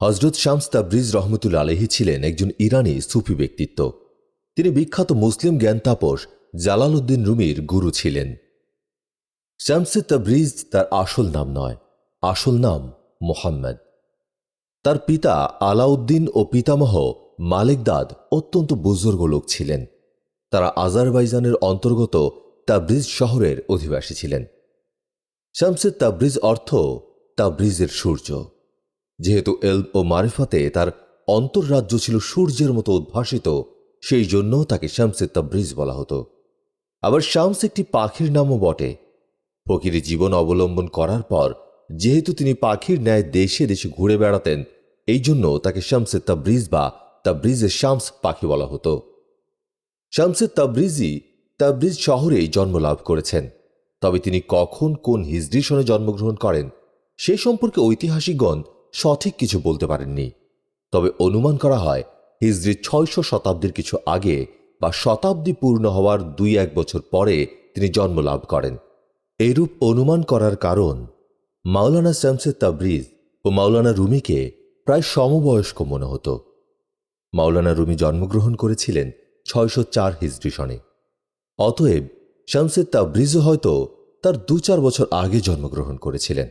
হজরত শামস তাবরিজ রহমতুল আলহি ছিলেন একজন ইরানি সুফি ব্যক্তিত্ব। তিনি বিখ্যাত মুসলিম জ্ঞানতাপস জালাল উদ্দিন রুমির গুরু ছিলেন। শামসে তাবরিজ তার আসল নাম নয়, আসল নাম মোহাম্মদ। তার পিতা আলাউদ্দিন ও পিতামহ মালিকদাদ অত্যন্ত বুজুর্গ লোক ছিলেন। তারা আজারবাইজানের অন্তর্গত তাবরিজ শহরের অধিবাসী ছিলেন। শামসে তাবরিজ অর্থ তাবরিজের সূর্য। যেহেতু এল ও মারিফাতে তার অন্তর্রাজ্য ছিল সূর্যের মতো উদ্ভাসিত, সেই জন্য তাকে শামসে তাবরিজ বলা হতো। আবার শামস একটি পাখির নামও বটে। ফকিরি জীবন অবলম্বন করার পর, যেহেতু তিনি পাখির ন্যায় দেশে দেশে ঘুরে বেড়াতেন, এই জন্য তাকে শামসে তাব্রিজ বা তাব্রিজের শামস পাখি বলা হতো। শামসে তাবরিজি তাব্রিজ শহরেই জন্মলাভ করেছেন। তবে তিনি কখন কোন হিজড়ি সনে জন্মগ্রহণ করেন, সে সম্পর্কে ঐতিহাসিকগণ সঠিক কিছু বলতে পারেননি। তবে অনুমান করা হয় হিজড়ি ছয়শো শতাব্দীর কিছু আগে বা শতাব্দী পূর্ণ হওয়ার দুই এক বছর পরে তিনি জন্মলাভ করেন। এরূপ অনুমান করার কারণ মাওলানা শামসে তাবরিজ ও মাওলানা রুমিকে প্রায় সমবয়স্ক মনে হতো। মাওলানা রুমি জন্মগ্রহণ করেছিলেন ছয়শো চার হিজড়ি সনে। অতএব শামসে তাবরিজও হয়তো তার দু চার বছর আগে জন্মগ্রহণ করেছিলেন।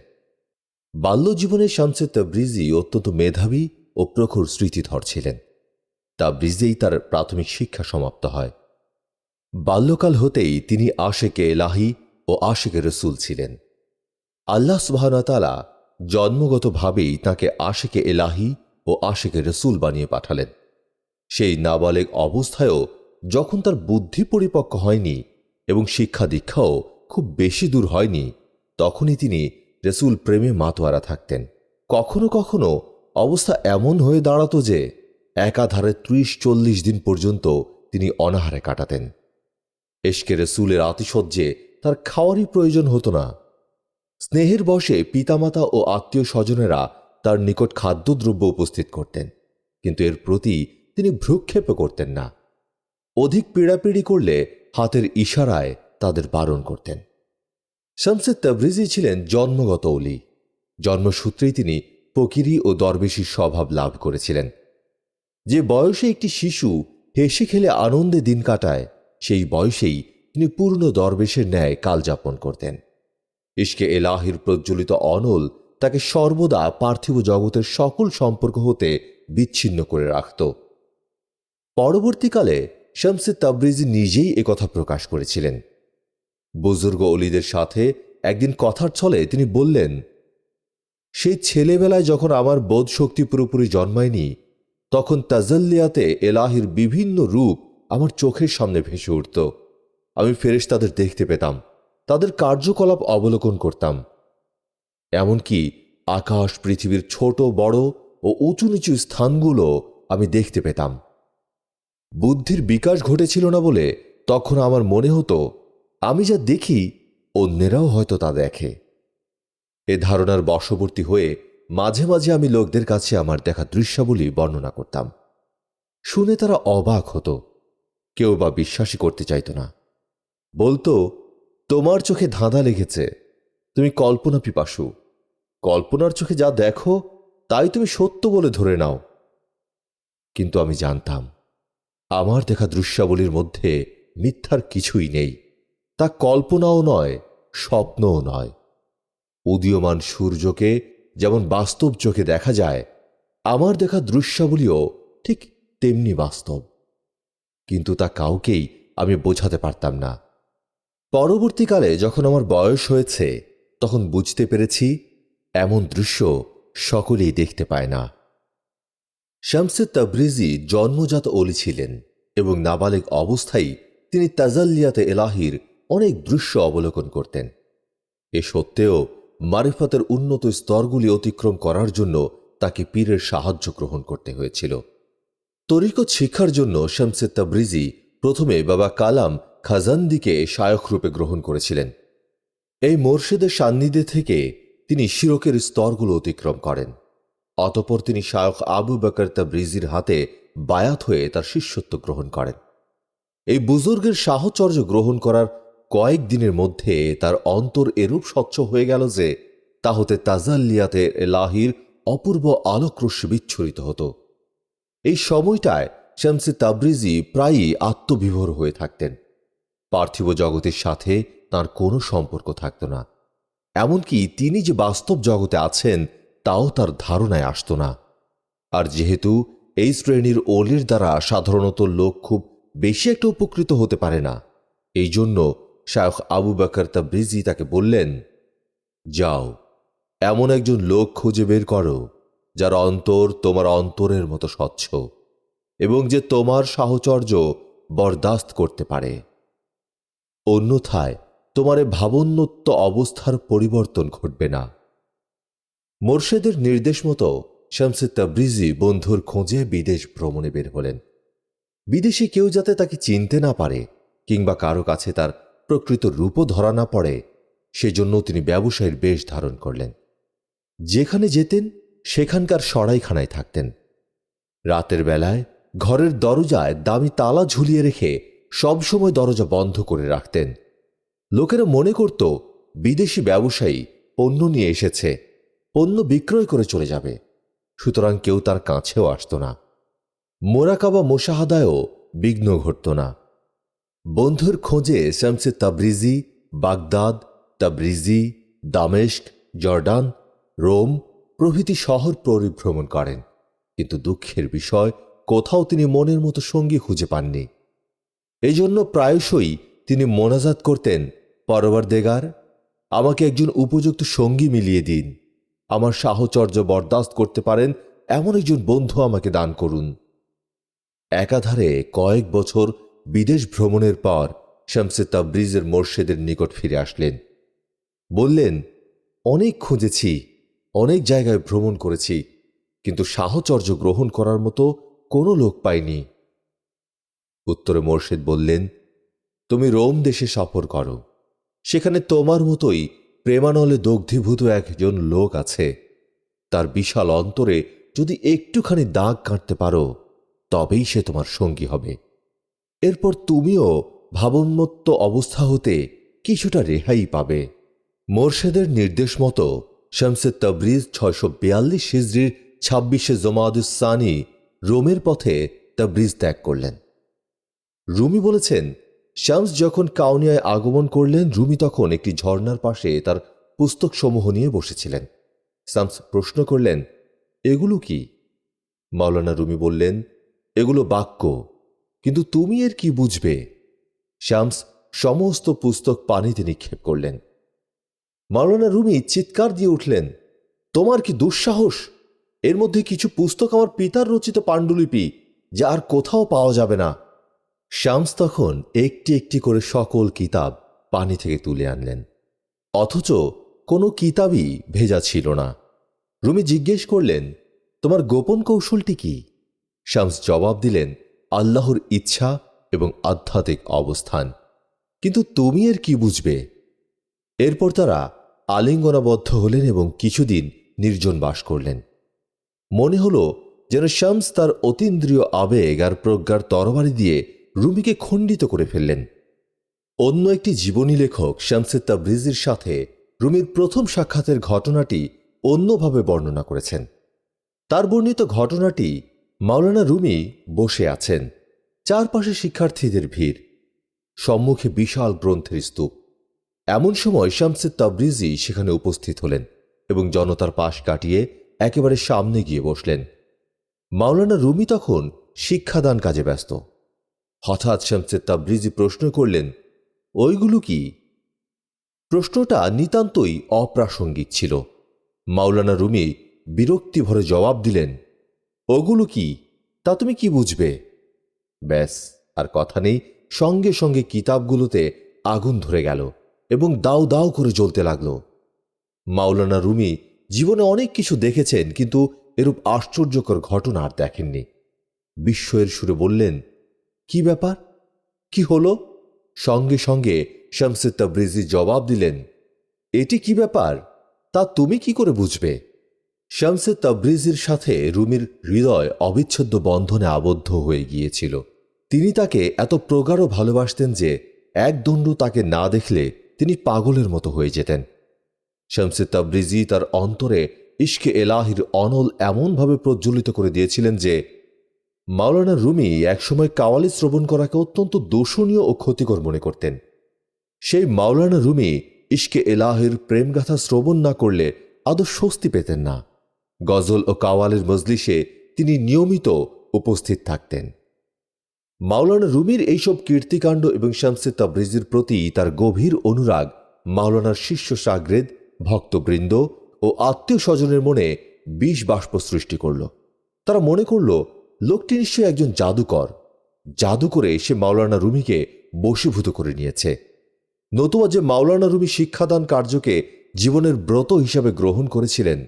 বাল্যজীবনে শামসে তাবরিজি অত্যন্ত মেধাবী ও প্রখর স্মৃতিধর ছিলেন। তাবরিজেই তার প্রাথমিক শিক্ষা সমাপ্ত হয়। বাল্যকাল হতেই তিনি আশেকে এলাহি ও আশেকে রসুল ছিলেন। আল্লাহ সুবাহতালা জন্মগতভাবেই তাকে আশেকে এলাহি ও আশেকে রসুল বানিয়ে পাঠালেন। সেই নাবালেগ অবস্থায়ও যখন তার বুদ্ধি পরিপক্ক হয়নি এবং শিক্ষা দীক্ষাও খুব বেশি দূর হয়নি, তখনই তিনি রসুল প্রেমে মাতোয়ারা থাকতেন। কখনো কখনো অবস্থা এমন হয়ে দাঁড়াত যে একাধারে ত্রিশ চল্লিশ দিন পর্যন্ত তিনি অনাহারে কাটাতেন। এশকে রসুলের আতিশয্যে তার খাওয়ারই প্রয়োজন হতো না। স্নেহের বসে পিতামাতা ও আত্মীয় স্বজনেরা তার নিকট খাদ্যদ্রব্য উপস্থিত করতেন, কিন্তু এর প্রতি তিনি ভ্রুক্ষেপও করতেন না। অধিক পীড়াপিড়ি করলে হাতের ইশারায় তাদের বারণ করতেন। শামসে তাবরিজি ছিলেন জন্মগত অলি। জন্মসূত্রেই তিনি ফকিরি ও দরবেশির স্বভাব লাভ করেছিলেন। যে বয়সে একটি শিশু হেসে খেলে আনন্দে দিন কাটায়, সেই বয়সেই তিনি পূর্ণ দরবেশের ন্যায় কালযাপন করতেন। ইশকে এলাহির প্রজ্বলিত অনল তাকে সর্বদা পার্থিব জগতের সকল সম্পর্ক হতে বিচ্ছিন্ন করে রাখত। পরবর্তীকালে শামসে তাবরিজি নিজেই একথা প্রকাশ করেছিলেন। বুজুর্গ অলিদের সাথে একদিন কথার ছলে তিনি বললেন, সেই ছেলেবেলায় যখন আমার বোধ শক্তি পুরোপুরি জন্মায়নি, তখন তাজাল্লিয়াতে এলাহির বিভিন্ন রূপ আমার চোখের সামনে ভেসে উঠত। আমি ফেরেশ তাদের দেখতে পেতাম, তাদের কার্যকলাপ অবলোকন করতাম। এমনকি আকাশ, পৃথিবীর ছোট, বড় ও উঁচু নিচু স্থানগুলো আমি দেখতে পেতাম। বুদ্ধির বিকাশ ঘটেছিল না বলে তখন আমার মনে হতো আমি যা দেখি, অন্যেরাও হয়তো তা দেখে। এ ধারণার বশবর্তী হয়ে মাঝে মাঝে আমি লোকদের কাছে আমার দেখা দৃশ্যাবলী বর্ণনা করতাম। শুনে তারা অবাক হতো। কেউ বা বিশ্বাসই করতে চাইত না। বলতো, তোমার চোখে ধাঁধা লেগেছে। তুমি কল্পনা পিপাসু। কল্পনার চোখে যা দেখো, তাই তুমি সত্য বলে ধরে নাও। কিন্তু আমি জানতাম, আমার দেখা দৃশ্যাবলীর মধ্যে মিথ্যার কিছুই নেই। তা কল্পনাও নয়, স্বপ্নও নয়। উদীয়মান সূর্যকে যেমন বাস্তব চোখে দেখা যায়, আমার দেখা দৃশ্যাবলীও ঠিক তেমনি বাস্তব। কিন্তু তা কাউকেই আমি বোঝাতে পারতাম না। পরবর্তীকালে যখন আমার বয়স হয়েছে, তখন বুঝতে পেরেছি এমন দৃশ্য সকলেই দেখতে পায় না। শামসে তাবরিজি জন্মজাত অলি ছিলেন এবং নাবালেগ অবস্থায় তিনি তাজাল্লিয়াতে এলাহির অনেক দৃশ্য অবলোকন করতেন। এ সত্ত্বেও মারিফতের উন্নত স্তরগুলি অতিক্রম করার জন্য তাকে পীরের সাহায্য গ্রহণ করতে হয়েছিল। তরিকত শিক্ষার জন্য শামসে তাবরিজি প্রথমে বাবা কালাম খাজান্দিকে রূপে গ্রহণ করেছিলেন। এই মোর্শেদের সান্নিধ্যে থেকে তিনি শিরকের স্তরগুলো অতিক্রম করেন। অতপর তিনি শায়ক আবু বকর তাবরিজির হাতে বায়াত হয়ে তার শিষ্যত্ব গ্রহণ করেন। এই বুজুর্গের সাহচর্য গ্রহণ করার কয়েক দিনের মধ্যে তার অন্তর এরূপ স্বচ্ছ হয়ে গেল যে তা হতে তাজাল্লিয়াতে লাহির অপূর্ব আলোকরশ্মি বিচ্ছুরিত হতো। এই সময়টায় শামসে তাবরিজি প্রায়ই আত্মবিভোর হয়ে থাকতেন। পার্থিব জগতের সাথে তার কোনো সম্পর্ক থাকত না। এমনকি তিনি যে বাস্তব জগতে আছেন, তাও তার ধারণায় আসত না। আর যেহেতু এই শ্রেণির ওলির দ্বারা সাধারণত লোক খুব বেশি একটা উপকৃত হতে পারে না এই জন্য শায়খ আবু বাকর তাবরিজি তাকে বললেন, যাও, এমন একজন লোক খুঁজে বের করো, যার অন্তর তোমার অন্তরের মতো স্বচ্ছ এবং যে তোমার সাহচর্য বরদাস্ত করতে পারে। অন্যথায় তোমার এ ভাবোন্নত অবস্থার পরিবর্তন ঘটবে না। মোর্শেদের নির্দেশ মতো শামসে তাবরিজি বন্ধুর খোঁজে বিদেশ ভ্রমণে বের হলেন। বিদেশি কেউ যাতে তাকে চিনতে না পারে কিংবা কারও কাছে তার প্রকৃত রূপও ধরা না পড়ে, সেজন্য তিনি ব্যবসায়ের বেশ ধারণ করলেন। যেখানে যেতেন, সেখানকার সরাইখানায় থাকতেন। রাতের বেলায় ঘরের দরজায় দামি তালা ঝুলিয়ে রেখে সবসময় দরজা বন্ধ করে রাখতেন। লোকেরা মনে করত, বিদেশি ব্যবসায়ী পণ্য নিয়ে এসেছে, পণ্য বিক্রয় করে চলে যাবে। সুতরাং কেউ তার কাছেও আসত না। মোরাকাবা মোশাহাদায়ও বিঘ্ন ঘটত না। বন্ধুর খোঁজে শামসে Tabrizi, Baghdad, Tabrizi দামেস্ক Jordan, Rome প্রভৃতি শহর পরিভ্রমণ করেন। কিন্তু দুঃখের বিষয়, কোথাও তিনি মনের মতো সঙ্গী খুঁজে পাননি। এজন্য প্রায়শই তিনি মোনাজাত করতেন পরবার দেগার আমাকে একজন উপযুক্ত সঙ্গী মিলিয়ে দিন। আমার সাহচর্য বরদাস্ত করতে পারেন, এমন একজন বন্ধু আমাকে দান করুন। একাধারে কয়েক বছর বিদেশ ভ্রমণের পর শামসে তাবরিজের মোর্শেদের নিকট ফিরে আসলেন। বললেন, অনেক খুঁজেছি, অনেক জায়গায় ভ্রমণ করেছি, কিন্তু সাহচর্য গ্রহণ করার মতো কোনো লোক পাইনি। উত্তরে মোর্শেদ বললেন, তুমি রোম দেশে সফর করো, সেখানে তোমার মতোই প্রেমানলে দগ্ধীভূত একজন লোক আছে। তার বিশাল অন্তরে যদি একটুখানি দাগ কাটতে পারো, তবেই সে তোমার সঙ্গী হবে। এরপর তুমিও ভাবোন্মত্ত অবস্থা হতে কিছুটা রেহাই পাবে। মোর্শেদের নির্দেশ মতো শামসে তবরিজ ছয়শো বিয়াল্লিশ হিজড়ির ছাব্বিশে জমাদুসানি রোমের পথে তবরিজ ত্যাগ করলেন। রুমি বলেছেন, শামস যখন কাউনিয়ায় আগমন করলেন, রুমি তখন একটি ঝর্ণার পাশে তার পুস্তকসমূহ নিয়ে বসেছিলেন। শামস প্রশ্ন করলেন, এগুলো কি? মাওলানা রুমি বললেন, এগুলো বাক্য। কিন্তু তুমি এর কি বুঝবে? শামস সমস্ত পুস্তক পানিতে নিক্ষেপ করলেন। মাওলানা রুমি চিৎকার দিয়ে উঠলেন, তোমার কি দুঃসাহস? এর মধ্যে কিছু পুস্তক আমার পিতার রচিত পাণ্ডুলিপি, যা আর কোথাও পাওয়া যাবে না। শামস তখন একটি একটি করে সকল কিতাব পানি থেকে তুলে আনলেন। অথচ কোনো কিতাবই ভেজা ছিল না। রুমি জিজ্ঞেস করলেন, তোমার গোপন কৌশলটি কি? শামস জবাব দিলেন আল্লাহর ইচ্ছা এবং আধ্যাত্মিক অবস্থান। কিন্তু তুমি এর কি বুঝবে? এরপর তারা আলিঙ্গনাবদ্ধ হলেন এবং কিছুদিন নির্জন বাস করলেন। মনে হল যেন শামস তার অতীন্দ্রিয় আবেগ আর প্রজ্ঞার তরবারি দিয়ে রুমিকে খণ্ডিত করে ফেললেন। অন্য একটি জীবনী লেখক শামসে তাবরিজির সাথে রুমির প্রথম সাক্ষাতের ঘটনাটি অন্যভাবে বর্ণনা করেছেন। তার বর্ণিত ঘটনাটি মাওলানা রুমি বসে আছেন। চারপাশে শিক্ষার্থীদের ভিড়। সম্মুখে বিশাল গ্রন্থের স্তূপ। এমন সময় শামসে তাবরিজি সেখানে উপস্থিত হলেন এবং জনতার পাশ কাটিয়ে একেবারে সামনে গিয়ে বসলেন। মাওলানা রুমি তখন শিক্ষাদান কাজে ব্যস্ত। হঠাৎ শামসে তাবরিজি প্রশ্ন করলেন, ওইগুলো কি? প্রশ্নটা নিতান্তই অপ্রাসঙ্গিক ছিল। মাওলানা রুমি বিরক্তি ভরে জবাব দিলেন ওগুলো কি? তা তুমি কি বুঝবে? ব্যাস, আর কথা নেই। সঙ্গে সঙ্গে কিতাবগুলোতে আগুন ধরে গেল এবং দাও দাও করে জ্বলতে লাগল। মাওলানা রুমি জীবনে অনেক কিছু দেখেছেন, কিন্তু এরূপ আশ্চর্যকর ঘটনা আর দেখেননি। বিস্ময়ের সুরে বললেন, কি ব্যাপার? কি হলো? সঙ্গে সঙ্গে শামসে তাবরিজি জবাব দিলেন, এটি কি ব্যাপার? তা তুমি কি করে বুঝবে? শামসে তাবরিজির সাথে রুমির হৃদয় অবিচ্ছেদ্য বন্ধনে আবদ্ধ হয়ে গিয়েছিল। তিনি তাকে এত প্রগাঢ় ভালোবাসতেন যে এক দণ্ড তাকে না দেখলে তিনি পাগলের মতো হয়ে যেতেন। শামসে তাবরিজি তার অন্তরে ইশকে এলাহির অনল এমনভাবে প্রজ্বলিত করে দিয়েছিলেন যে, মাওলানা রুমি একসময় কাওয়ালি শ্রবণ করাকে অত্যন্ত দোষণীয় ও ক্ষতিকর মনে করতেন। সেই মাওলানা রুমি ইশকে এলাহের প্রেমগাথা শ্রবণ না করলে আদৌ স্বস্তি পেতেন না। গজল ও কাওয়ালের মজলিসে তিনি নিয়মিত উপস্থিত থাকতেন। মাওলানা রুমির এইসব কীর্তিকাণ্ড এবং শামসে তাবরিজির প্রতি তার গভীর অনুরাগ মাওলানার শিষ্য সাগরেদ, ভক্তবৃন্দ ও আত্মীয় স্বজনের মনে বিষ বাষ্প সৃষ্টি করল। তারা মনে করল, লোকটি নিশ্চয়ই একজন জাদুকর। জাদু করে সে মাওলানা রুমিকে বশীভূত করে নিয়েছে। নতুবা যে মাওলানা রুমি শিক্ষাদান কার্যকে জীবনের ব্রত হিসাবে গ্রহণ করেছিলেন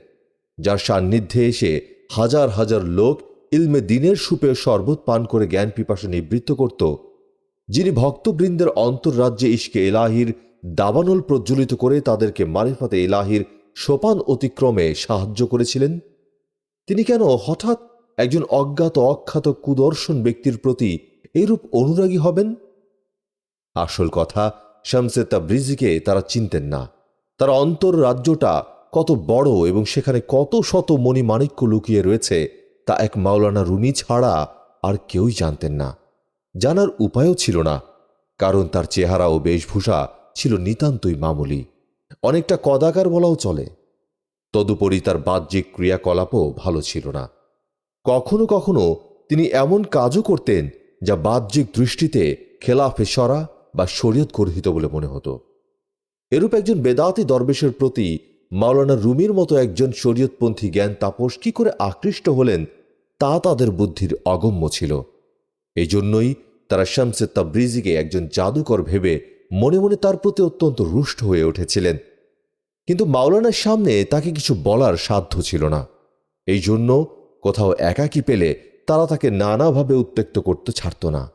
যার সান্নিধ্যে এসে হাজার হাজার লোক ইলমে দিনের সুপে শরবত পান করে জ্ঞান পিপাসা নিবৃত্ত করত, যিনি ভক্তবৃন্দের অন্তর্রাজ্যে ইশকে এলাহির দাবানল প্রজ্বলিত করে তাদেরকে মারিফাতে এলাহির সোপান অতিক্রমে সাহায্য করেছিলেন। তিনি কেন হঠাৎ একজন অজ্ঞাত অখ্যাত কুদর্শন ব্যক্তির প্রতি এরূপ অনুরাগী হবেন? আসল কথা, শামসে তাবরিজিকে তারা চিনতেন না। তার অন্তর রাজ্যটা কত বড় এবং সেখানে কত শত মণিমাণিক্য লুকিয়ে রয়েছে, তা এক মাওলানা রুমি ছাড়া আর কেউই জানতেন না। জানার উপায়ও ছিল না, কারণ তার চেহারা ও বেশভূষা ছিল নিতান্তই মামুলি। অনেকটা কদাকার বলাও চলে। তদুপরি তার বাহ্যিক ক্রিয়াকলাপও ভালো ছিল না। কখনো কখনো তিনি এমন কাজও করতেন যা বাহ্যিক দৃষ্টিতে খেলাফে সরা বা শরীয়ত গর্হিত বলে মনে হতো। এরূপ একজন বেদাতি দরবেশের প্রতি মাওলানা রুমির মতো একজন শরীয়তপন্থী জ্ঞান তাপস কি করে আকৃষ্ট হলেন তা তাদের বুদ্ধির অগম্য ছিল। এই জন্যই তারা শামসে তাবরিজিকে একজন জাদুকর ভেবে মনে মনে তার প্রতি অত্যন্ত রুষ্ট হয়ে উঠেছিলেন। কিন্তু মাওলানার সামনে তাকে কিছু বলার সাধ্য ছিল না। এই জন্য কোথাও একাকী পেলে তারা তাকে নানাভাবে উত্ত্যক্ত করতে ছাড়ত না।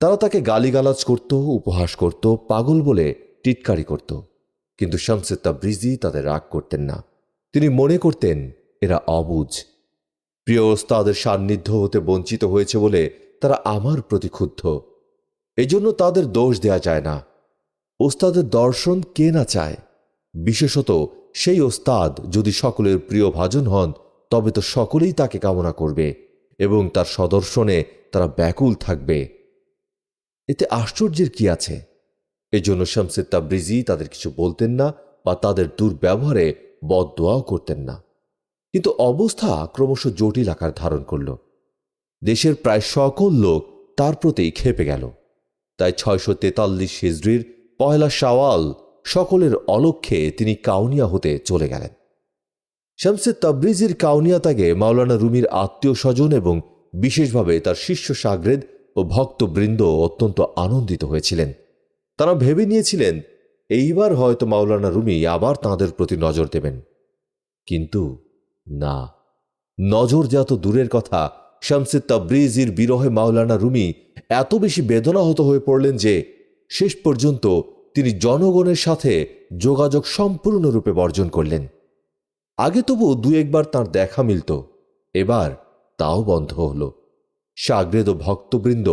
তারা তাকে গালিগালাজ করত, উপহাস করত, পাগল বলে টিটকারি করত। কিন্তু শামসে তাবরিজি তাদের রাগ করতেন না। তিনি মনে করতেন, এরা অবুঝ। প্রিয় ওস্তাদের সান্নিধ্য হতে বঞ্চিত হয়েছে বলে তারা আমার প্রতি ক্ষুব্ধ। এজন্য তাদের দোষ দেয়া যায় না। ওস্তাদের দর্শন কে না চায়? বিশেষত সেই ওস্তাদ যদি সকলের প্রিয় ভাজন হন, তবে তো সকলেই তাকে কামনা করবে এবং তার সদর্শনে তারা ব্যাকুল থাকবে। এতে আশ্চর্যের কি আছে? এজন্য শামসে তাবরিজি তাদের কিছু বলতেন না বা তাদের দুর্ব্যবহারে বদদোয়াও করতেন না। কিন্তু অবস্থা ক্রমশ জটিল আকার ধারণ করল। দেশের প্রায় সকল লোক তার প্রতি খেপে গেল। তাই ছয়শো তেতাল্লিশ হিজড়ির পয়লা শাওয়াল সকলের অলক্ষ্যে তিনি কাউনিয়া হতে চলে গেলেন। শামসে তাবরিজির কাউনিয়া ত্যাগে মাওলানা রুমির আত্মীয় স্বজন এবং বিশেষভাবে তার শিষ্য সাগরেদ ও ভক্তবৃন্দ অত্যন্ত আনন্দিত হয়েছিলেন। তারা ভেবে নিয়েছিলেন, এইবার হয়তো মাওলানা রুমি আবার তাঁদের প্রতি নজর দেবেন। কিন্তু না, নজর যত দূরের কথা শামসে তাবরিজির বিরহে মাওলানা রুমি এত বেশি বেদনাহত হয়ে পড়লেন যে, শেষ পর্যন্ত তিনি জনগণের সাথে যোগাযোগ সম্পূর্ণরূপে বর্জন করলেন। আগে তবু দু একবার তার দেখা মিলত, এবার তাও বন্ধ হল। সাগরেদ ভক্তবৃন্দ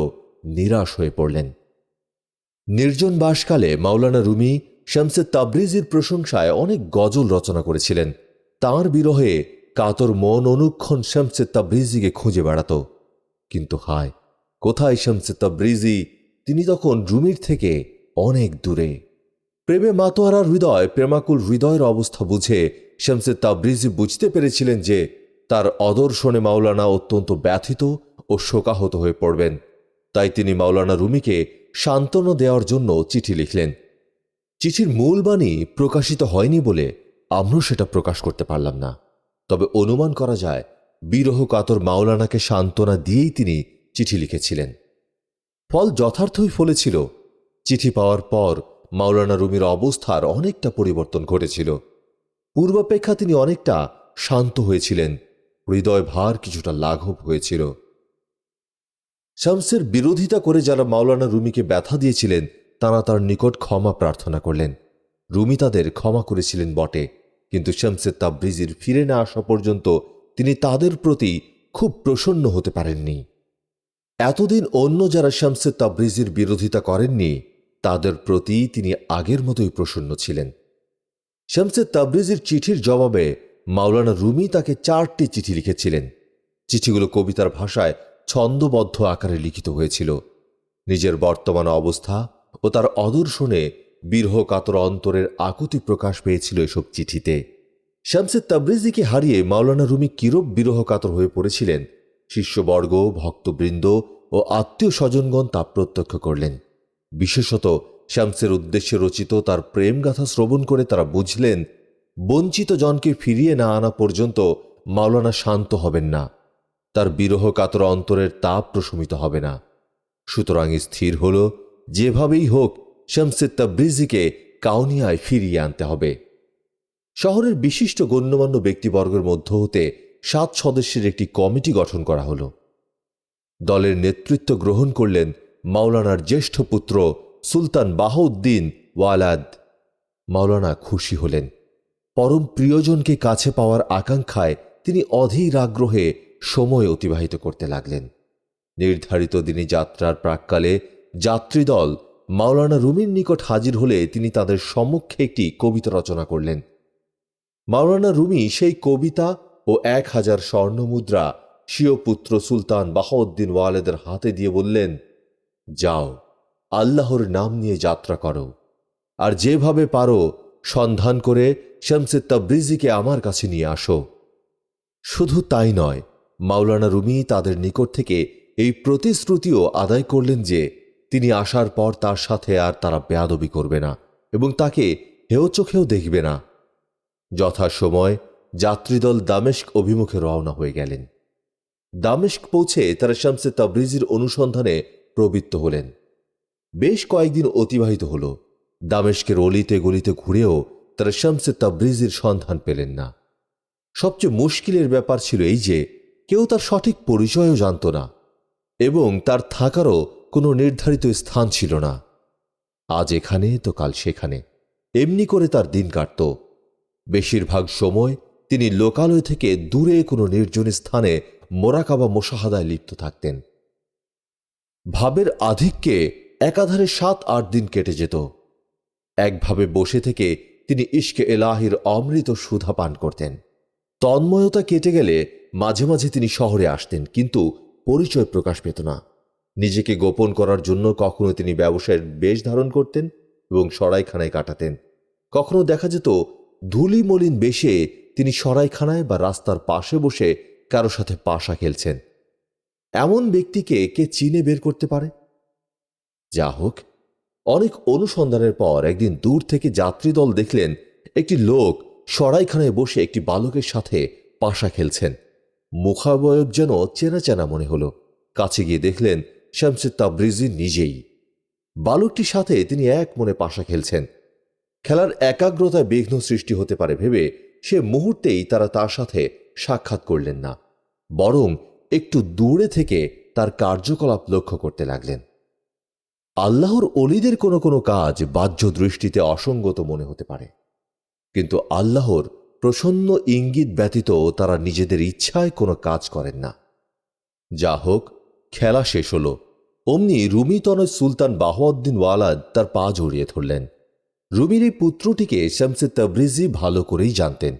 নিরাশ হয়ে পড়লেন। নির্জন বাসকালে মাওলানা রুমি শামসে তাবরিজির প্রশংসায় অনেক গজল রচনা করেছিলেন। তার বিরহে কাতর মন অনুক্ষণ শামসে তাবরিজিকে খুঁজে বেড়াত। কিন্তু হায়, কোথায় শামসে তাবরিজি? তিনি তখন রুমির থেকে অনেক দূরে। প্রেমে মাতোয়ারা হৃদয়, প্রেমাকুল হৃদয়ের অবস্থা বুঝে শামসে তাবরিজি বুঝতে পেরেছিলেন যে তার অদর্শনে মাওলানা অত্যন্ত ব্যথিত ও শোকাহত হয়ে পড়বেন। তাই তিনি মাওলানা রুমিকে সান্ত্বনা দেওয়ার জন্য চিঠি লিখলেন। চিঠির মূল বাণী প্রকাশিত হয়নি বলে আমরাও সেটা প্রকাশ করতে পারলাম না। তবে অনুমান করা যায়, বিরহ কাতর মাওলানাকে সান্ত্বনা দিয়েই তিনি চিঠি লিখেছিলেন। ফল যথার্থই ফলেছিল। চিঠি পাওয়ার পর মাওলানা রুমির অবস্থার অনেকটা পরিবর্তন ঘটেছিল। পূর্বাপেক্ষা তিনি অনেকটা শান্ত হয়েছিলেন। হৃদয় ভার কিছুটা লাঘব হয়েছিল। শামসের বিরোধিতা করে যারা মাওলানা রুমিকে ব্যথা দিয়েছিলেন, তারা তার নিকট ক্ষমা প্রার্থনা করলেন। রুমি তাদের ক্ষমা করেছিলেন বটে, কিন্তু শামসে তাবরিজির ফিরে না আসা পর্যন্ত তিনি তাদের প্রতি খুব প্রসন্ন হতে পারেননি। এতদিন অন্য যারা শামসে তাবরিজির বিরোধিতা করেননি, তাদের প্রতি তিনি আগের মতোই প্রসন্ন ছিলেন। শামসে তাবরিজির চিঠির জবাবে মাওলানা রুমি তাকে চারটি চিঠি লিখেছিলেন। চিঠিগুলো কবিতার ভাষায় ছন্দবদ্ধ আকারে লিখিত হয়েছিল। নিজের বর্তমান অবস্থা ও তার অদর্শনে কাতর অন্তরের আকুতি প্রকাশ পেয়েছিল এসব চিঠিতে। শামসেদ তাবরিজিকে হারিয়ে মাওলানা রুমি কিরূপ বিরহ কাতর হয়ে পড়েছিলেন, শিষ্যবর্গ, ভক্তবৃন্দ ও আত্মীয় স্বজনগণ তা প্রত্যক্ষ করলেন। বিশেষত শামসের উদ্দেশ্যে রচিত তার প্রেমগাথা শ্রবণ করে তারা বুঝলেন বঞ্চিত জনকে ফিরিয়ে না আনা পর্যন্ত মাওলানা শান্ত হবেন না। তার বিরহ কাতর অন্তরের তাপ প্রশমিত হবে না। সুতরাং স্থির হল, যেভাবেই হোক, শামসেদ তাবরিজিকে কাউনিয়ায় ফিরিয়ে আনতে হবে। শহরের বিশিষ্ট গণ্যমান্য ব্যক্তিবর্গের মধ্য হতে সাত সদস্যের একটি কমিটি গঠন করা হল। দলের নেতৃত্ব গ্রহণ করলেন মাওলানার জ্যেষ্ঠ পুত্র সুলতান বাহাউদ্দিন ওয়ালাদ। মাওলানা খুশি হলেন। পরম প্রিয়জনকে কাছে পাওয়ার আকাঙ্ক্ষায় তিনি অধীর আগ্রহে সময় অতিবাহিত করতে লাগলেন। নির্ধারিত দিনে যাত্রার প্রাককালে যাত্রীদল মাওলানা রুমির নিকট হাজির হলে তিনি তাদের সম্মুখে একটি কবিতা রচনা করলেন। মাওলানা রুমি সেই কবিতা ও এক হাজার স্বর্ণমুদ্রা স্বীয় পুত্র সুলতান বাহাউদ্দিন ওয়ালেদের হাতে দিয়ে বললেন, যাও, আল্লাহর নাম নিয়ে যাত্রা করো। আর যেভাবে পারো সন্ধান করে শামসে তাবরিজিকে আমার কাছে নিয়ে আসো। শুধু তাই নয় মাওলানা রুমি তাদের নিকট থেকে এই প্রতিশ্রুতিও আদায় করলেন যে তিনি আসার পর তার সাথে আর তারা বেয়াদবি করবে না এবং তাকে হেও চোখেও দেখবে না। যথাসময় যাত্রীদল দামেস্ক অভিমুখে রওনা হয়ে গেলেন। দামেস্ক পৌঁছে তারা শামসে তাবরিজির অনুসন্ধানে প্রবৃত্ত হলেন। বেশ কয়েকদিন অতিবাহিত হল। দামেস্কের অলিতে গলিতে ঘুরেও তারা শামসে তাবরিজির সন্ধান পেলেন না। সবচেয়ে মুশকিলের ব্যাপার ছিল এই যে কেউ তার সঠিক পরিচয়ও জানত না, এবং তার থাকারও কোনো নির্ধারিত স্থান ছিল না। আজ এখানে তো কাল সেখানে। এমনি করে তার দিন কাটত। বেশিরভাগ সময় তিনি লোকালয় থেকে দূরে কোনো নির্জন স্থানে মোরাকাবা মোশাহাদায় লিপ্ত থাকতেন। ভাবের আধিক্যে একাধারে সাত আট দিন কেটে যেত। একভাবে বসে থেকে তিনি ইশকে এলাহির অমৃত সুধা পান করতেন। তন্ময়তা কেটে গেলে মাঝে মাঝে তিনি শহরে আসতেন, কিন্তু পরিচয় প্রকাশ পেত না। নিজেকে গোপন করার জন্য কখনো তিনি ব্যবসায়ের বেশ ধারণ করতেন এবং সরাইখানায় কাটাতেন। কখনো দেখা যেত ধুলি মলিন বেশে তিনি সরাইখানায় বা রাস্তার পাশে বসে কারও সাথে পাশা খেলছেন। এমন ব্যক্তিকে কে চিনে বের করতে পারে? যা হোক, অনেক অনুসন্ধানের পর একদিন দূর থেকে যাত্রীদল দেখলেন, একটি লোক সরাইখানায় বসে একটি বালকের সাথে পাশা খেলছেন। মুখাবয়ব যেন চেনা চেনা মনে হলো। কাছে গিয়ে দেখলেন শামসে তাবরিজি নিজেই। বালকটির সাথে তিনি এক মনে পাশা খেলছেন। খেলার একাগ্রতায় বিঘ্ন সৃষ্টি হতে পারে ভেবে সে মুহূর্তেই তারা তার সাথে সাক্ষাৎ করলেন না, বরং একটু দূরে থেকে তার কার্যকলাপ লক্ষ্য করতে লাগলেন। আল্লাহর অলিদের কোনো কোনো কাজ বাহ্য দৃষ্টিতে অসঙ্গত মনে হতে পারে, কিন্তু আল্লাহর প্রসন্ন ইঙ্গিত ব্যতীত তারা নিজেদের ইচ্ছায় কোনো কাজ করেন না। যা হোক, খেলা শেষ হল। অমনি রুমিতনয় সুলতান বাহউদ্দিন ওয়ালাদ তার পা জড়িয়ে ধরলেন। রুমির এই পুত্রটিকে শামসে তাবরিজি ভালো করেই জানতেন।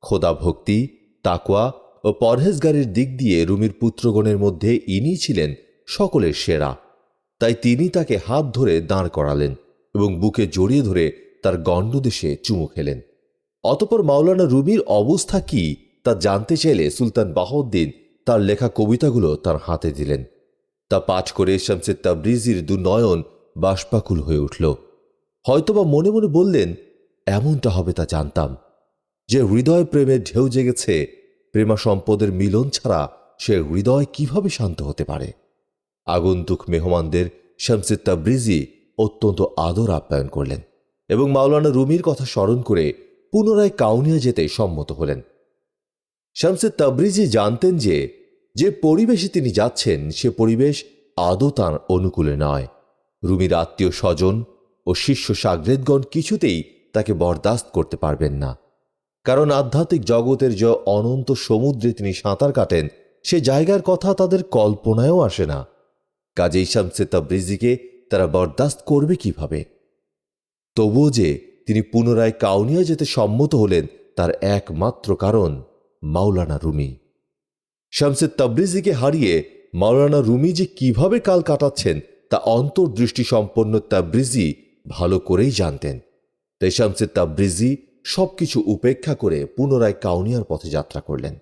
খোদা ভক্তি, তাকওয়া ও পরহেজগারের দিক দিয়ে রুমির পুত্রগণের মধ্যে ইনি ছিলেন সকলের সেরা। তাই তিনি তাকে হাত ধরে দাঁড় করালেন এবং বুকে জড়িয়ে ধরে তার গণ্ডদেশে চুমু খেলেন। অতপর মাওলানা রুমির অবস্থা কি তা জানতে চাইলে সুলতান বাহউদ্দিন তার লেখা কবিতাগুলো তার হাতে দিলেন। তা পাঠ করে শামসে তাবরিজির দু নয়ন বাষ্পাকুল হয়ে উঠল। হয়তোবা মনে মনে বললেন, এমনটা হবে তা জানতাম। যে হৃদয় প্রেমের ঢেউ জেগেছে, প্রেমা সম্পদের মিলন ছাড়া সে হৃদয় কীভাবে শান্ত হতে পারে? আগন্তুক মেহমানদের শামসে তাবরিজি অত্যন্ত আদর আপ্যায়ন করলেন এবং মাওলানা রুমির কথা স্মরণ করে পুনরায় কাউনিয়া যেতে সম্মত হলেন। শামসে তাবরিজি জানতেন যে যে পরিবেশে তিনি যাচ্ছেন, সে পরিবেশ আদৌ তাঁর অনুকূলে নয়। রুমির আত্মীয় স্বজন ও শিষ্য সাগরেদগণ কিছুতেই তাকে বরদাস্ত করতে পারবেন না। কারণ আধ্যাত্মিক জগতের যে অনন্ত সমুদ্রে তিনি সাঁতার কাটেন, সে জায়গার কথা তাদের কল্পনায়ও আসে না। কাজেই শামসে তাবরিজিকে তারা বরদাস্ত করবে কীভাবে? তবুও যে তিনি পুনরায় কাউনিয়া যেতে সম্মত হলেন তার একমাত্র কারণ মাওলানা রুমি। শামসেদ তাবরিজিকে হারিয়ে মাওলানা রুমি যে কীভাবে কাল কাটাচ্ছেন তা অন্তর্দৃষ্টি সম্পন্ন তাবরিজি ভালো করেই জানতেন। তাই শামসেদ তাবরিজি সবকিছু উপেক্ষা করে পুনরায় কাউনিয়ার পথে যাত্রা করলেন।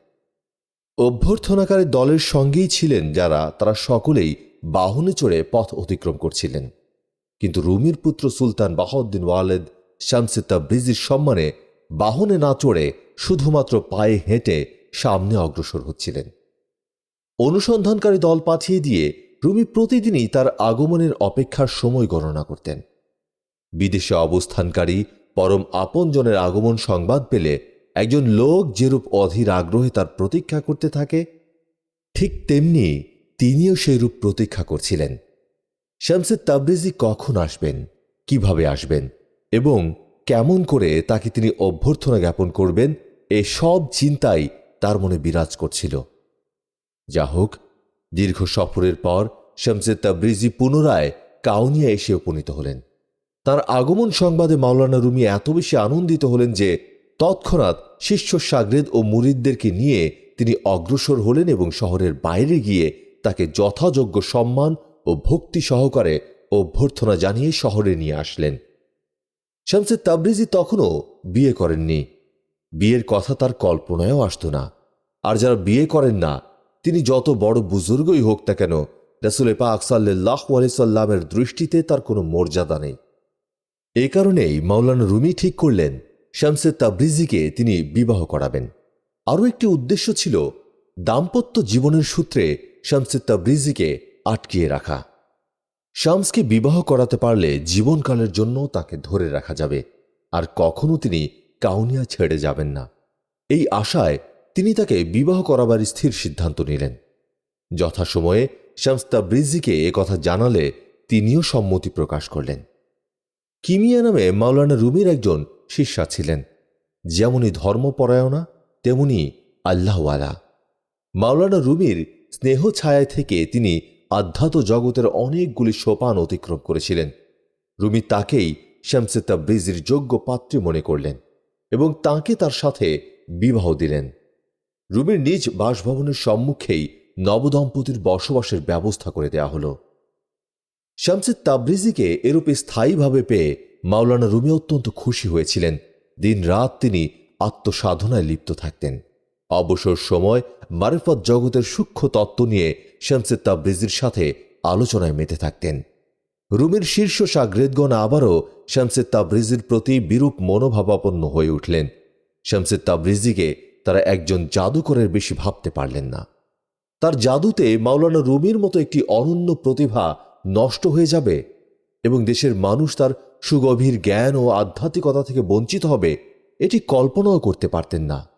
অভ্যর্থনাকারী দলের সঙ্গেই ছিলেন যারা, তারা সকলেই বাহনে চড়ে পথ অতিক্রম করছিলেন। কিন্তু রুমির পুত্র সুলতান বাহাউদ্দিন ওয়ালেদ শামসে তাবরিজির সম্মানে বাহনে না চড়ে শুধুমাত্র পায়ে হেঁটে সামনে অগ্রসর হচ্ছিলেন। অনুসন্ধানকারী দল পাঠিয়ে দিয়ে রুমি প্রতিদিনই তার আগমনের অপেক্ষার সময় গণনা করতেন। বিদেশে অবস্থানকারী পরম আপনজনের আগমন সংবাদ পেলে একজন লোক যেরূপ অধীর আগ্রহে তার প্রতীক্ষা করতে থাকে, ঠিক তেমনি তিনিও সেইরূপ প্রতীক্ষা করছিলেন। শামসেদ তাবরিজি কখন আসবেন? কীভাবে আসবেন? এবং কেমন করে তাকে তিনি অভ্যর্থনা জ্ঞাপন করবেন, এ সব চিন্তাই তার মনে বিরাজ করছিল। যা হোক, দীর্ঘ সফরের পর শামসেদ তাবরিজি পুনরায় কাউনিয়া এসে উপনীত হলেন। তার আগমন সংবাদে মাওলানা রুমি এত বেশি আনন্দিত হলেন যে তৎক্ষণাৎ শিষ্য সাগরেদ ও মুরিদদেরকে নিয়ে তিনি অগ্রসর হলেন এবং শহরের বাইরে গিয়ে তাকে যথাযোগ্য সম্মান ও ভক্তি সহকারে অভ্যর্থনা জানিয়ে শহরে নিয়ে আসলেন। শামসেদ তাবরিজি তখনও বিয়ে করেননি। বিয়ের কথা তার কল্পনায়ও আসত না। আর যারা বিয়ে করেন না, তিনি যত বড় বুজুর্গই হোক না কেন, রাসুল পাক সাল্লাহ সাল্লামের দৃষ্টিতে তার কোনো মর্যাদা নেই। এ কারণেই মাওলানা রুমি ঠিক করলেন শামসে তাবরিজিকে তিনি বিবাহ করাবেন। আরও একটি উদ্দেশ্য ছিল, দাম্পত্য জীবনের সূত্রে শামসে তাবরিজিকে আটকিয়ে রাখা। শামসকে বিবাহ করাতে পারলে জীবনকালের জন্য তাকে ধরে রাখা যাবে, আর কখনো তিনি কাউনিয়া ছেড়ে যাবেন না। এই আশায় তিনি তাকে বিবাহ করাবার স্থির সিদ্ধান্ত নিলেন। যথাসময়ে শামস তাবরিজিকে কথা জানালে তিনিও সম্মতি প্রকাশ করলেন। কিমিয়া নামে মাওলানা রুমির একজন শিষ্যা ছিলেন। যেমনই ধর্মপরায়ণা তেমনি আল্লাহওয়ালা। মাওলানা রুমির স্নেহ ছায়ায় থেকে তিনি আধ্যাত্ম জগতের অনেকগুলি সোপান অতিক্রম করেছিলেন। রুমি তাকেই শামসে তাবরিজির যোগ্য পাত্রী মনে করলেন এবং তাকে তার সাথে বিবাহ দিলেন। রুমির নিজ বাসভবনের সম্মুখেই নবদম্পতির বসবাসের ব্যবস্থা করে দেয়া হল। শামসেদ তাবরিজিকে এরূপে স্থায়ীভাবে পেয়ে মাওলানা রুমি অত্যন্ত খুশি হয়েছিলেন। দিন রাত তিনি আত্মসাধনায় লিপ্ত থাকতেন। অবসর সময় মারেফত জগতের সূক্ষ্ম তত্ত্ব নিয়ে শামসেদ তাবরিজির সাথে আলোচনায় মেতে থাকতেন। রুমির শীর্ষ সাগ্রেদগণ আবারও শামসেদ তাবরিজির প্রতি বিরূপ মনোভাবাপন্ন হয়ে উঠলেন। শামসেদ তাবরিজিকে তারা একজন জাদুকরের বেশি ভাবতে পারলেন না। তার জাদুতে মাওলানা রুমির মতো একটি অনন্য প্রতিভা নষ্ট হয়ে যাবে এবং দেশের মানুষ তার সুগভীর জ্ঞান ও আধ্যাত্মিকতা থেকে বঞ্চিত হবে, এটি কল্পনাও করতে পারতেন না।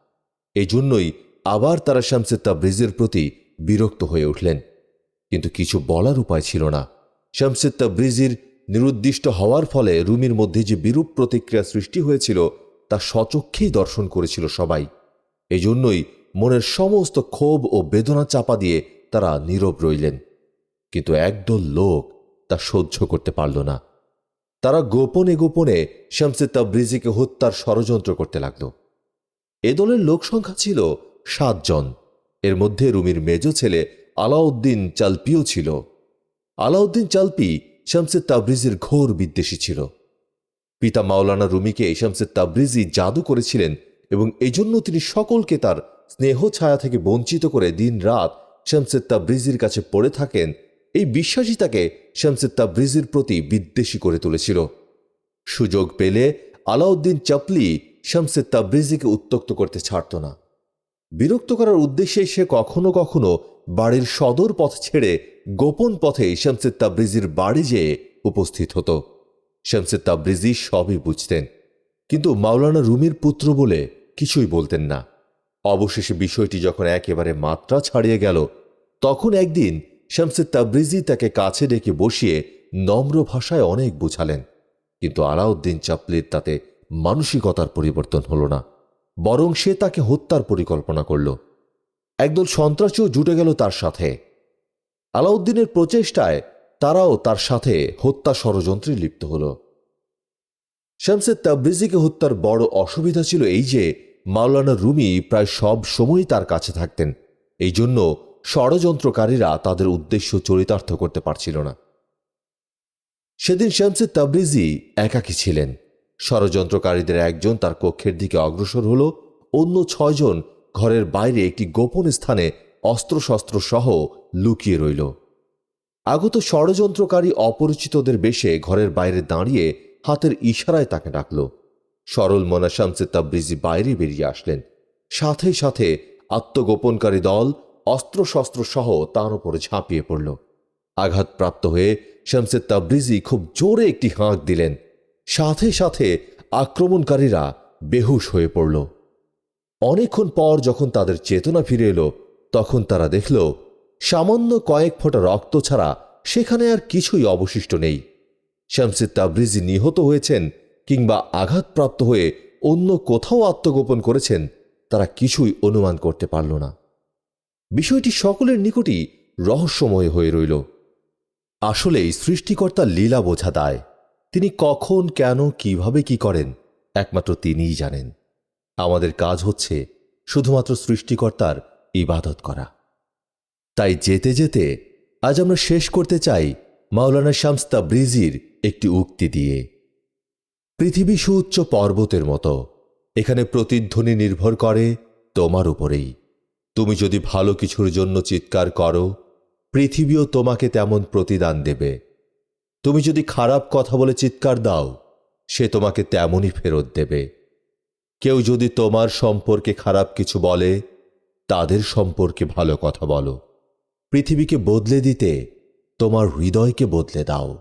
এই জন্যই আবার তারা শামসেদ তাবরিজের প্রতি বিরক্ত হয়ে উঠলেন। কিন্তু কিছু বলার উপায় ছিল না। শামসেদ তাবরিজির নিরুদ্দিষ্ট হওয়ার ফলে রুমির মধ্যে যে বিরূপ প্রতিক্রিয়া সৃষ্টি হয়েছিল, তা সচক্ষেই দর্শন করেছিল সবাই। এজন্যই মনের সমস্ত ক্ষোভ ও বেদনা চাপা দিয়ে তারা নীরব রইলেন। কিন্তু একদল লোক তা সহ্য করতে পারল না। তারা গোপনে গোপনে শামসে তাবরিজিকে হত্যার ষড়যন্ত্র করতে লাগল। এ দলের লোক সংখ্যা ছিল সাতজন। এর মধ্যে রুমির মেজ ছেলে আলাউদ্দিন চালপিও ছিল। আলাউদ্দিন চালপি শামসে তাবরিজির ঘোর বিদ্বেষী ছিল। পিতা মাওলানা রুমিকে শামসে তাবরিজি জাদু করেছিলেন এবং এজন্য তিনি সকলকে তার স্নেহ ছায়া থেকে বঞ্চিত করে দিন রাত শামসে তাবরিজির কাছে পড়ে থাকেন। এই বিশ্বাসই তাকে শামসে তাবরিজির প্রতি বিদ্বেষী করে তুলেছিল। সুযোগ পেলে আলাউদ্দিন চাপলি শামসে তাবরিজিকে উত্তক্ত করতে ছাড়ত না। বিরক্ত করার উদ্দেশ্যে সে কখনো কখনো বাড়ির সদর পথ ছেড়ে গোপন পথে শামসে তাবরিজির বাড়ি যেয়ে উপস্থিত হতো। শামসে তাবরিজি সবই বুঝতেন, কিন্তু মাওলানা রুমির পুত্র বলে কিছুই বলতেন না। অবশেষে বিষয়টি যখন একেবারে মাত্রা ছাড়িয়ে গেল, তখন একদিন শামসে তাবরিজি তাকে কাছে ডেকে বসিয়ে নম্র ভাষায় অনেক বুঝালেন, কিন্তু আলাউদ্দিন চাপলির তাতে মানসিকতার পরিবর্তন হল না। বরং সে তাকে হত্যার পরিকল্পনা করল। একদল সন্ত্রাসীও জুটে গেল তার সাথে। আলাউদ্দিনের প্রচেষ্টায় তারাও তার সাথে হত্যা ষড়যন্ত্রে লিপ্ত হল। শামসে তাবরিজিকে হত্যার বড় অসুবিধা ছিল এই যে, মাওলানা রুমি প্রায় সব সময় তার কাছে থাকতেন। এই জন্য ষড়যন্ত্রকারীরা তাদের উদ্দেশ্য চরিতার্থ করতে পারছিল না। সেদিন শামসে তাবরিজি একাকী ছিলেন। ষড়যন্ত্রকারীদের একজন তার কক্ষের দিকে অগ্রসর হল, অন্য ছয়জন ঘরের বাইরে একটি গোপন স্থানে অস্ত্রশস্ত্র সহ লুকিয়ে রইল। আগত ষড়যন্ত্রকারী অপরিচিতদের বেশে ঘরের বাইরে দাঁড়িয়ে হাতের ইশারায় তাকে ডাকল। সরল মনা শামসে তাবরিজি বাইরে বেরিয়ে আসলেন। সাথে সাথে আত্মগোপনকারী দল অস্ত্রশস্ত্র সহ তার উপরে ঝাঁপিয়ে পড়ল। আঘাতপ্রাপ্ত হয়ে শামসে তাবরিজি খুব জোরে একটি হাঁক দিলেন। সাথে সাথে আক্রমণকারীরা বেহুশ হয়ে পড়ল। অনেকক্ষণ পর যখন তাদের চেতনা ফিরে এলো, তখন তারা দেখল, সামান্য কয়েক ফোঁটা রক্ত ছাড়া সেখানে আর কিছুই অবশিষ্ট নেই। শামসে তাবরিজি নিহত হয়েছেন কিংবা আঘাতপ্রাপ্ত হয়ে অন্য কোথাও আত্মগোপন করেছেন, তারা কিছুই অনুমান করতে পারল না। বিষয়টি সকলের নিকটই রহস্যময় হয়ে রইল। আসলেই সৃষ্টিকর্তার লীলা বোঝা দায়। তিনি কখন, কেন, কীভাবে, কি করেন, একমাত্র তিনিই জানেন। আমাদের কাজ হচ্ছে শুধুমাত্র সৃষ্টিকর্তার ইবাদত করা। তাই যেতে যেতে আজ আমরা শেষ করতে চাই মাওলানা শামস তাবরিজির একটি উক্তি দিয়ে। পৃথিবী সুউচ্চ পর্বতের মতো, এখানে প্রতিধ্বনি নির্ভর করে তোমার উপরেই। তুমি যদি ভালো কিছুর জন্য চিৎকার করো, পৃথিবীও তোমাকে তেমন প্রতিদান দেবে। তুমি যদি খারাপ কথা বলে চিৎকার দাও, সে তোমাকে তেমনই ফেরত দেবে। কেউ যদি তোমার সম্পর্কে খারাপ কিছু বলে, তাদের সম্পর্কে ভালো কথা বলো। পৃথিবীকে বদলে দিতে তোমার হৃদয়কে বদলে দাও।